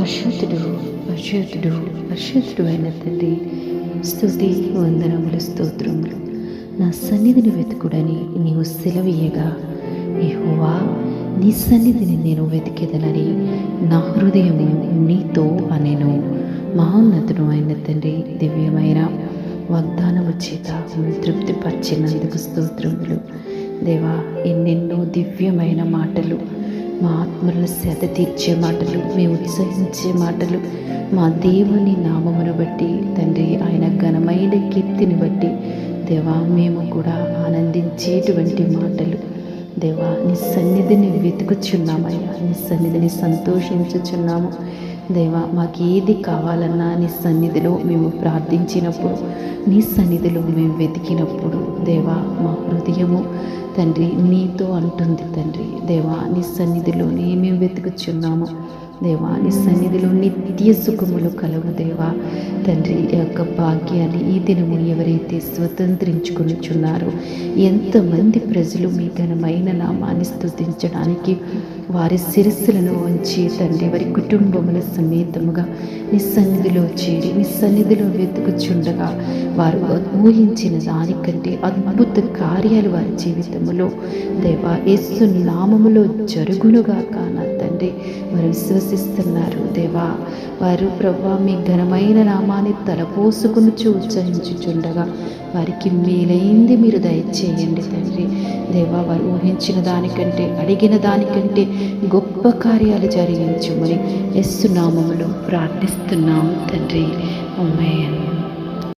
పరిశుద్ధుడు పరిశుద్ధుడు పరిశుద్ధుడు అయిన తండ్రి స్థుతి వందనములు స్తోత్రములు. నా సన్నిధిని వెతుకుడని నీవు సెలవీయగా యహోవా నీ సన్నిధిని నేను వెతికేదనని నా హృదయము నీతో అనేను. మహోన్నతుడు అయిన తండ్రి దివ్యమైన వాగ్దానము చేత తృప్తిపరిచినందుకు స్తోత్రములు. దేవా ఎన్నెన్నో దివ్యమైన మాటలు మా ఆత్మలను శ్రద్ధ తీర్చే మాటలు మేము ఉత్సహించే మాటలు మా దేవుని నామమును బట్టి తండ్రి ఆయన ఘనమైన కీర్తిని బట్టి దేవా మేము కూడా ఆనందించేటువంటి మాటలు. దేవా నీ సన్నిధిని వెతుకుచున్నామయ్యా నీ సన్నిధిని సంతోషించుచున్నాము. దేవా మాకు ఏది కావాలన్నా నీ సన్నిధిలో మేము ప్రార్థించినప్పుడు నీ సన్నిధిలో మేము వెతికినప్పుడు దేవా మా హృదయము తండ్రి నీతో అంటుంది తండ్రి. దేవా నీ సన్నిధిలోనే మేము వెతుకుచున్నాము. దేవా నీ సన్నిధిలో నిత్య సుఖములు కలవు దేవా. తండ్రి యొక్క భాగ్యాన్ని ఈ దినము ఎవరైతే స్వతంత్రించుకొనిచున్నారో ఎంతమంది ప్రజలు మీ ఘనమైన నామాన్ని స్థుతించడానికి వారి శిరస్సులను వంచి తండ్రి వారి కుటుంబముల సమేతముగా నీ సన్నిధిలో చేరి నీ సన్నిధిలో వెతుకుచుండగా వారు ఊహించిన దానికంటే అద్భుత కార్యాలు వారి జీవితంలో దేవా యేసు నామములో జరుగునుగా కాన తండ్రి వారు విశ్వసిస్తున్నారు. దేవా వారు ప్రభా మీ ఘనమైన నామాన్ని తలపోసుకుని ఉత్సహించుచుండగా వారికి మేలైంది మీరు దయచేయండి తండ్రి. దేవా వారు ఊహించిన దానికంటే అడిగిన దానికంటే గొప్ప కార్యాలు జరిగించమని ఎస్సునామములు ప్రార్థిస్తున్నాము తండ్రి. ఉమ్మయ్య